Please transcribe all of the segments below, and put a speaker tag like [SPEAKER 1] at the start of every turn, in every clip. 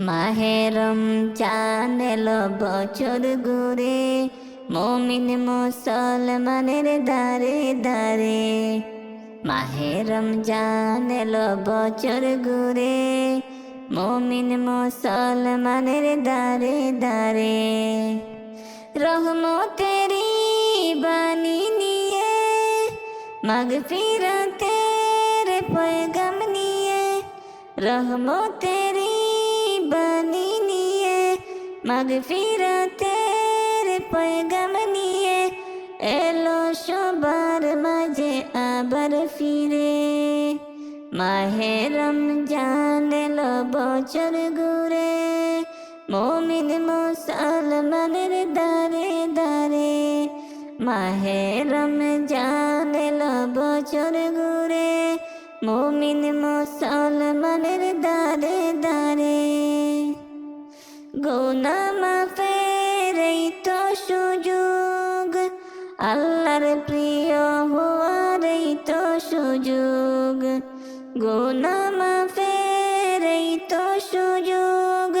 [SPEAKER 1] মাহেরম চানেল বছর ঘুরে মমিন মুসলমানের দারে দারে মাহেরম জানেল বছর ঘুরে মমিন মুসলমানের দারে দারে রহমতেরি বাণী নিয়ে মাগ ফিরতের পয়গাম নিয়ে, রহমতেরি মাগ ফিরতের পয়গাম নিয়ে এলো সবার মাঝে আবার ফিরে। মাহেরম জানেল বছর ঘুরে, মমিন মুসলমানের দারে দারে মাহেরম জানেল বছর ঘুরে, মমিন মুসলমানের সুযোগ। আল্লাহর প্রিয় হওয়ার তো সুযোগ। গোনা মাফের তো সুযোগ।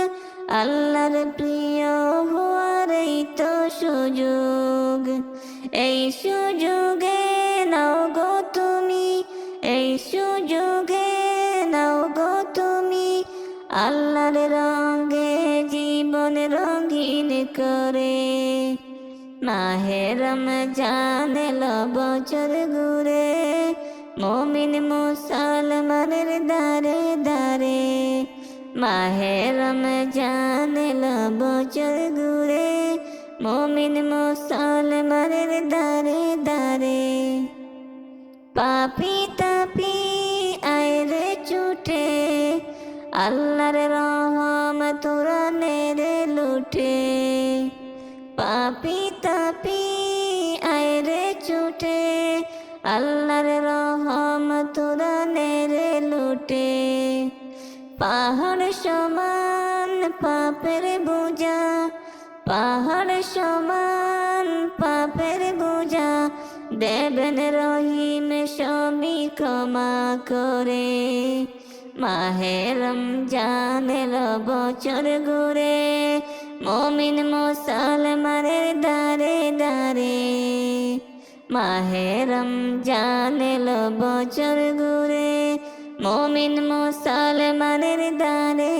[SPEAKER 1] আল্লাহর প্রিয় হওয়ার তো সুযোগ। এই সুযোগে নাও গো তুমি, এই সুযোগে নাও গো তুমি। আল্লাহর করে। মাহেরম জানেল বছর ঘুরে। মমিন মুসলমানের দারে দারে মাহেরম জানেল বছর ঘুরে। মমিন মুসলমানের দারে দারে পাপি তাপি আয়রে ছুটে। আল্লাহর রহম তোরা নেরে লুটে, পাপি তাপি আয়রে ছুটে, আল্লাহর রহম তোরা নেরে লুটে। পাহাড় সমান পাপের বোঝা, পাহাড় সমান পাপের বোঝা, দেবেন রহিম সবই ক্ষমা করে। মাহেরম জানের বছর ঘুরে মমিন মুসলমানের দারে দারে মাহেরম জানের বছর ঘুরে মমিন মুসলমানের দারে